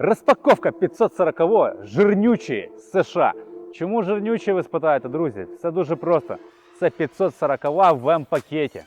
Розпаковка 540-го жирнючої США. Чому жирнючі, ви спитаєте, друзі? Все дуже просто. Це 540 в М-пакеті.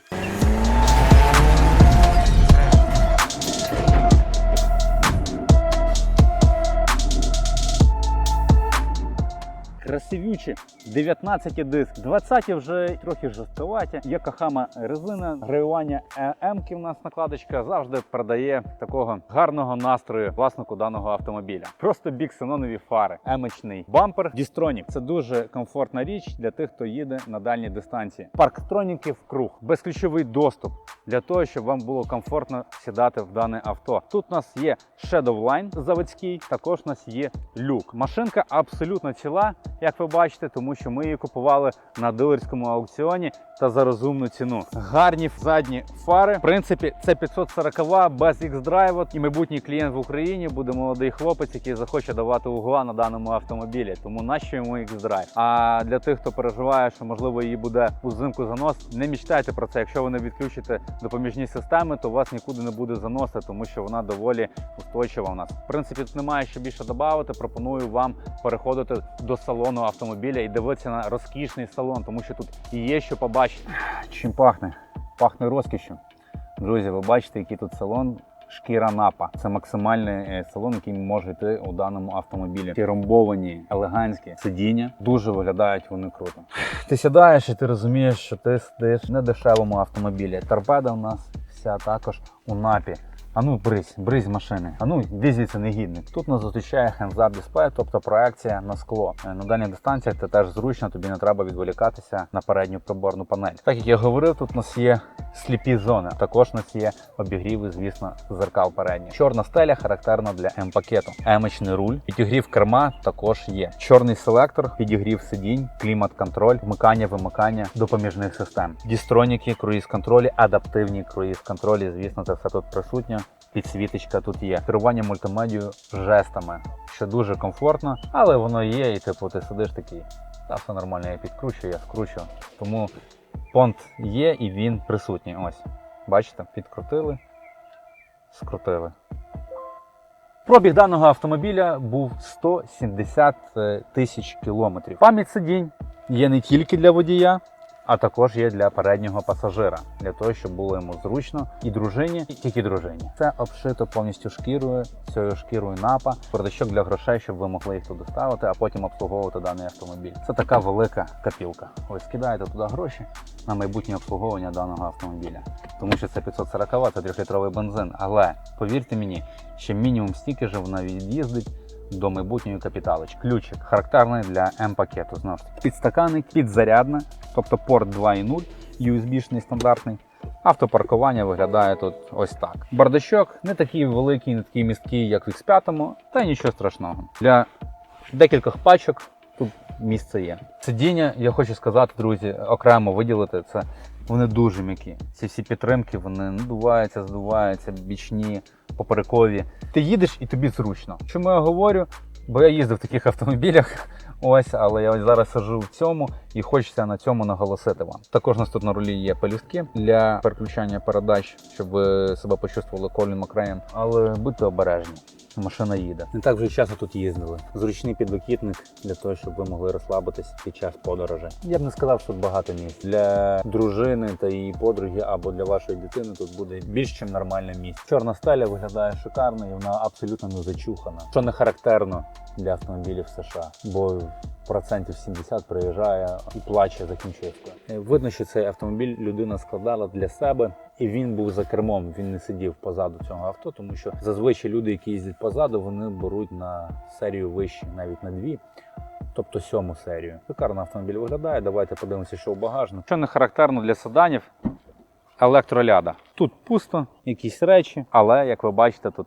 Красивючі 19 диск, 20 вже трохи жорсткуваті. Є кахама резина, гравювання М-ки в нас накладочка завжди продає такого гарного настрою власнику даного автомобіля. Просто біксенонові фари, емочний бампер, дістронік. Це дуже комфортна річ для тих, хто їде на дальні дистанції. Парктроніки в круг, безключовий доступ для того, щоб вам було комфортно сідати в дане авто. Тут у нас є Shadowline заводський, також у нас є люк. Машинка абсолютно ціла, як ви бачите, тому що ми її купували на дилерському аукціоні та за розумну ціну. Гарні задні фари. В принципі, це 540 без X-Drive. І майбутній клієнт в Україні буде молодий хлопець, який захоче давати угла на даному автомобілі. Тому нащо йому X-Drive? А для тих, хто переживає, що можливо її буде узимку занос, не мічтайте про це. Якщо ви не відключите допоміжні системи, то вас нікуди не буде заносити, тому що вона доволі устойчива у нас. В принципі, тут немає що більше додати. Пропоную вам переходити до салону автомобіля і дивитися на розкішний салон, тому що тут є що побачити. Чим пахне? Пахне розкішю. Друзі, ви бачите, який тут салон. Шкіра напа це максимальний е, салон, який може йти у даному автомобілі. Ті ромбовані, елегантські сидіння дуже виглядають вони круто. Ти сідаєш і ти розумієш, що ти сидиш в недешевому автомобілі. Торпеда у нас вся також у напі. А ну бризь, бризь машини. А ну йди звідси негідник. Тут нас зустрічає hands-up дисплей, тобто проекція на скло. Е, На дальніх дистанціях це теж зручно, тобі не треба відволікатися на передню приборну панель. Так як я говорив, тут у нас є сліпі зони. Також у нас є обігріви, звісно, зеркал передніх. Чорна стеля характерна для М-пакету. Емочний руль, підігрів керма також є. Чорний селектор, підігрів сидінь, клімат-контроль, вмикання, вимикання допоміжних систем. Дістроніки, круїз-контролі, адаптивні круїз-контролі. Звісно, це все тут присутнє. Підсвіточка тут є. Керування мультимедією жестами, що дуже комфортно, але воно є, і типу ти сидиш такий. Та все нормально, я підкручую, я скручу. Тому понт є і він присутній. Ось. Бачите, підкрутили, скрутили. Пробіг даного автомобіля був 170 тисяч кілометрів. Пам'ять сидінь є не тільки для водія, а також є для переднього пасажира, для того, щоб було йому зручно і дружині, і тільки дружині. Це обшито повністю шкірою, цією шкірою напа, продачок для грошей, щоб ви могли їх туди ставити, а потім обслуговувати даний автомобіль. Це така велика копілка. Ось кидаєте туди гроші на майбутнє обслуговування даного автомобіля. Тому що це 540 це 3-літровий бензин. Але повірте мені, ще мінімум стільки ж вона від'їздить до майбутньої капіталочки. Ключик характерний для М-пакету. Знову ж підстаканник, підзарядна, тобто порт 2.0, USB-шний стандартний. Автопаркування виглядає тут ось так. Бардачок не такий великий, не такий місткий, як в X5, та нічого страшного. Для декількох пачок тут місце є. Сидіння, я хочу сказати, друзі, окремо виділити це. Вони дуже м'які. Ці всі підтримки вони надуваються, здуваються, бічні, поперекові. Ти їдеш і тобі зручно. Чому я говорю? Бо я їздив в таких автомобілях, ось, але я зараз сижу в цьому і хочеться на цьому наголосити вам. Також у нас тут на рулі є пелюстки для переключання передач, щоб ви себе почувствували Колін Макреєм. Але будьте обережні. Машина їде. Не так вже часто тут їздили. Зручний підвикітник для того, щоб ви могли розслабитись під час подорожі. Я б не сказав, що тут багато місць для дружини та її подруги або для вашої дитини. Тут буде більш ніж нормальне місце. Чорна стеля виглядає шикарно і вона абсолютно не зачухана, що не характерно для автомобілів США, бо процентів 70 приїжджає і плаче за кінчівкою. Е, Видно, що цей автомобіль людина складала для себе, і він був за кермом. Він не сидів позаду цього авто, тому що зазвичай люди, які їздять позаду, вони беруть на серію вище, навіть на дві. Тобто сьому серію. Шикарно автомобіль виглядає. Давайте подивимося, що в багажнику. Що не характерно для седанів, електроляда. Тут пусто, якісь речі, але як ви бачите, тут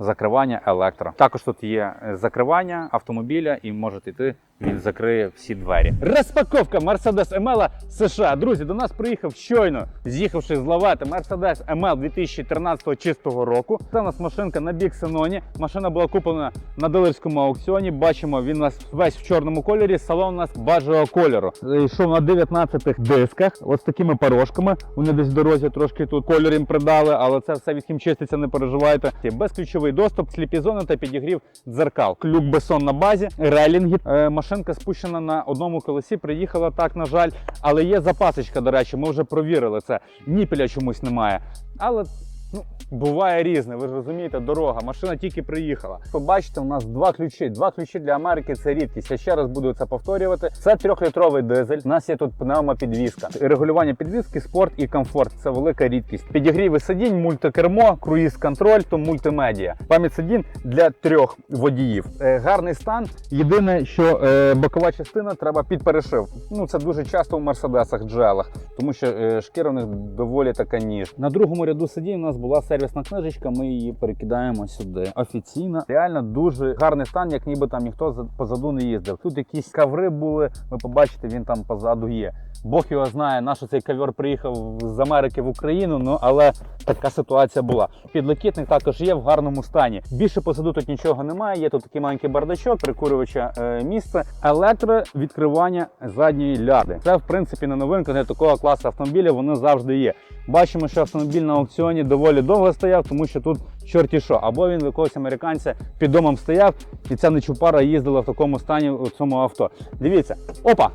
закривання електро. Також тут є закривання автомобіля і можете йти він закриє всі двері. Розпаковка Mercedes ML США. Друзі, до нас приїхав щойно, з'їхавши з лавети Mercedes ML 2013 чистого року. Це у нас машинка на Біксеноні. Машина була куплена на дилерському аукціоні. Бачимо, він у нас весь в чорному кольорі. Салон у нас бажого кольору. Йшов на 19 дисках, ось такими порожками. Вони десь в дорозі трошки тут кольор їм придали, але це все від чиститься, не переживайте. Безключовий доступ, сліпі зони та підігрів дзеркал. Люк Бесон на базі, релінги. Е, машинка спущена на одному колесі. Приїхала так, на жаль, але є запасочка. До речі, ми вже провірили це. Ніпеля чомусь немає. Але ну, буває різне. Ви ж розумієте, дорога. Машина тільки приїхала. Побачите, у нас два ключі. Два ключі для Америки це рідкість. Я ще раз буду це повторювати. Це трьохлітровий дизель. У нас є тут пневмопідвізка. Регулювання підвізки, спорт і комфорт. Це велика рідкість. Підігріви сидінь, мультикермо, круїз контроль, то мультимедіа. Пам'ять сидінь для трьох водіїв. Е, гарний стан. Єдине, що е, бокова частина треба під перешив. Ну це дуже часто в мерседесах, джелах, тому що е, шкіра у них доволі така ніж. На другому ряду сидінь у нас була сервісна книжечка. Ми її перекидаємо сюди. Офіційна, реально дуже гарний стан, як ніби там ніхто за- позаду не їздив. Тут якісь каври були. Ви побачите, він там позаду є. Бог його знає, на що цей ковер приїхав з Америки в Україну. Ну але така ситуація була. Підлокітник також є в гарному стані. Більше позаду тут нічого немає. Є тут такий маленький бардачок, прикурювача е, місце, електровідкривання задньої ляди. Це в принципі не новинка для такого класу автомобіля. Воно завжди є. Бачимо, що автомобіль на аукціоні доволі довго стояв, тому що тут чорті що. Або він в якогось американця під домом стояв, і ця нечупара їздила в такому стані у цьому авто. Дивіться, опа!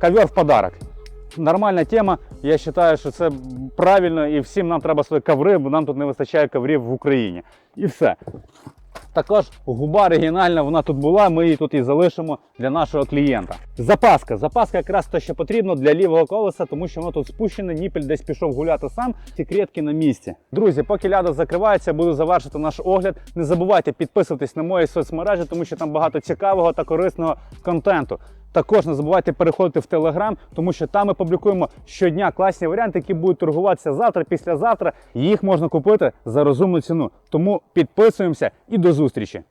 Ковер в подарок. Нормальна тема. Я вважаю, що це правильно і всім нам треба свої коври, бо нам тут не вистачає коврів в Україні. І все. Також губа оригінальна, вона тут була, ми її тут і залишимо для нашого клієнта. Запаска. Запаска якраз те, що потрібно для лівого колеса, тому що воно тут спущене, ніпель десь пішов гуляти сам, ці клітки на місці. Друзі, поки ляда закривається, буду завершити наш огляд. Не забувайте підписуватись на мої соцмережі, тому що там багато цікавого та корисного контенту. Також не забувайте переходити в Телеграм, тому що там ми публікуємо щодня класні варіанти, які будуть торгуватися завтра, післязавтра. Їх можна купити за розумну ціну. Тому підписуємося і до зустрічі!